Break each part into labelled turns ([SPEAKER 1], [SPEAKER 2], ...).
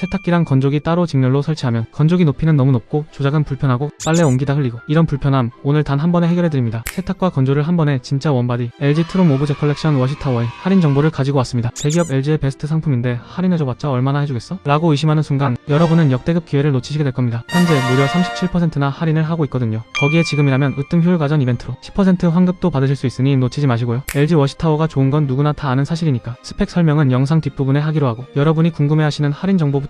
[SPEAKER 1] 세탁기랑 건조기 따로 직렬로 설치하면 건조기 높이는 너무 높고 조작은 불편하고 빨래 옮기다 흘리고 이런 불편함 오늘 단 한 번에 해결해드립니다. 세탁과 건조를 한 번에 진짜 원바디 LG 트롬 오브제 컬렉션 워시타워의 할인 정보를 가지고 왔습니다. 대기업 LG의 베스트 상품인데 할인해줘봤자 얼마나 해주겠어? 라고 의심하는 순간 여러분은 역대급 기회를 놓치시게 될 겁니다. 현재 무려 37%나 할인을 하고 있거든요. 거기에 지금이라면 으뜸 효율 가전 이벤트로 10% 환급도 받으실 수 있으니 놓치지 마시고요. LG 워시타워가 좋은 건 누구나 다 아는 사실이니까 스펙 설명은 영상 뒷부분에 하기로 하고 여러분이 궁금해하시는 할인 정보부터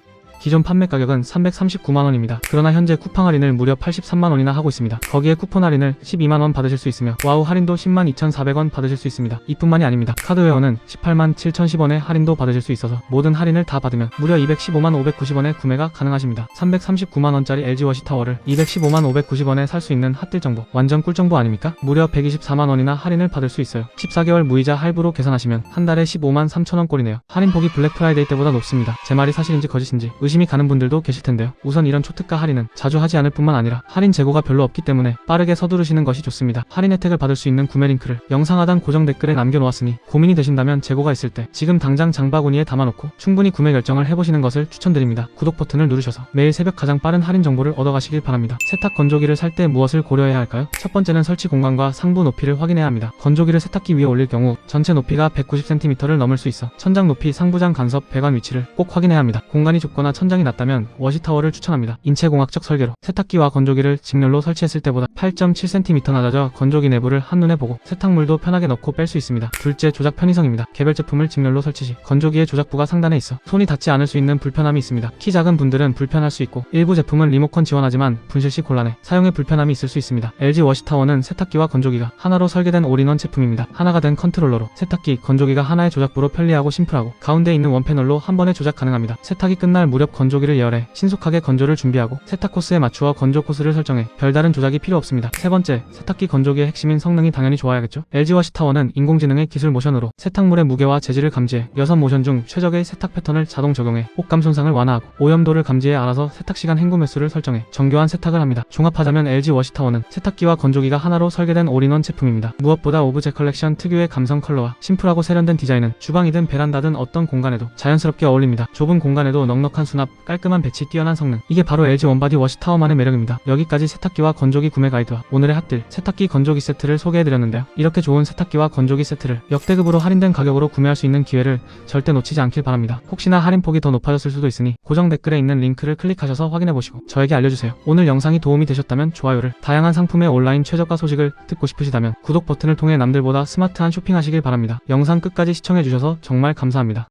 [SPEAKER 1] 기존 판매 가격은 339만원입니다. 그러나 현재 쿠팡 할인을 무려 83만원이나 하고 있습니다. 거기에 쿠폰 할인을 12만원 받으실 수 있으며 와우 할인도 10만 2,400원 받으실 수 있습니다. 이뿐만이 아닙니다. 카드웨어는 18만 7,010원의 할인도 받으실 수 있어서 모든 할인을 다 받으면 무려 215만 590원에 구매가 가능하십니다. 339만원짜리 LG 워시타워를 215만 590원에 살 수 있는 핫딜 정보 완전 꿀 정보 아닙니까? 무려 124만원이나 할인을 받을 수 있어요. 14개월 무이자 할부로 계산하시면 한 달에 15만 3천원 꼴이네요. 할인폭이 블랙 프라이데이 때보다 높습니다. 제 말이 사실인지 거짓인지 의심 이 가는 분들도 계실 텐데요. 우선 이런 초특가 할인은 자주 하지 않을 뿐만 아니라 할인 재고가 별로 없기 때문에 빠르게 서두르시는 것이 좋습니다. 할인 혜택을 받을 수 있는 구매 링크를 영상 하단 고정 댓글에 남겨놓았으니 고민이 되신다면 재고가 있을 때 지금 당장 장바구니에 담아놓고 충분히 구매 결정을 해보시는 것을 추천드립니다. 구독 버튼을 누르셔서 매일 새벽 가장 빠른 할인 정보를 얻어가시길 바랍니다. 세탁 건조기를 살 때 무엇을 고려해야 할까요? 첫 번째는 설치 공간과 상부 높이를 확인해야 합니다. 건조기를 세탁기 위에 올릴 경우 전체 높이가 190cm를 넘을 수 있어 천장 높이 상부장 간섭 배관 위치를 꼭 확인해야 합니다. 공간이 좁거나 천장이 낮다면 워시타워를 추천합니다. 인체공학적 설계로 세탁기와 건조기를 직렬로 설치했을 때보다 8.7cm 낮아져 건조기 내부를 한눈에 보고 세탁물도 편하게 넣고 뺄 수 있습니다. 둘째 조작 편의성입니다. 개별 제품을 직렬로 설치 시 건조기의 조작부가 상단에 있어 손이 닿지 않을 수 있는 불편함이 있습니다. 키 작은 분들은 불편할 수 있고 일부 제품은 리모컨 지원하지만 분실 시 곤란해 사용에 불편함이 있을 수 있습니다. LG 워시타워는 세탁기와 건조기가 하나로 설계된 올인원 제품입니다. 하나가 된 컨트롤러로 세탁기, 건조기가 하나의 조작부로 편리하고 심플하고 가운데 있는 원패널로 한 번에 조작 가능합니다. 세탁이 끝날 무렵 건조기를 예열해 신속하게 건조를 준비하고 세탁 코스에 맞추어 건조 코스를 설정해 별다른 조작이 필요 없습니다. 세 번째, 세탁기 건조기의 핵심인 성능이 당연히 좋아야겠죠. LG 워시타워는 인공지능의 기술 모션으로 세탁물의 무게와 재질을 감지해 여섯 모션 중 최적의 세탁 패턴을 자동 적용해 옷감 손상을 완화하고 오염도를 감지해 알아서 세탁 시간 헹굼 횟수를 설정해 정교한 세탁을 합니다. 종합하자면 LG 워시타워는 세탁기와 건조기가 하나로 설계된 올인원 제품입니다. 무엇보다 오브제 컬렉션 특유의 감성 컬러와 심플하고 세련된 디자인은 주방이든 베란다든 어떤 공간에도 자연스럽게 어울립니다. 좁은 공간에도 넉넉한 수납, 깔끔한 배치, 뛰어난 성능. 이게 바로 LG 원바디 워시타워만의 매력입니다. 여기까지 세탁기와 건조기 구매 가이드와 오늘의 핫딜 세탁기 건조기 세트를 소개해드렸는데요. 이렇게 좋은 세탁기와 건조기 세트를 역대급으로 할인된 가격으로 구매할 수 있는 기회를 절대 놓치지 않길 바랍니다. 혹시나 할인폭이 더 높아졌을 수도 있으니 고정 댓글에 있는 링크를 클릭하셔서 확인해보시고 저에게 알려주세요. 오늘 영상이 도움이 되셨다면 좋아요를 다양한 상품의 온라인 최저가 소식을 듣고 싶으시다면 구독 버튼을 통해 남들보다 스마트한 쇼핑하시길 바랍니다. 영상 끝까지 시청해주셔서 정말 감사합니다.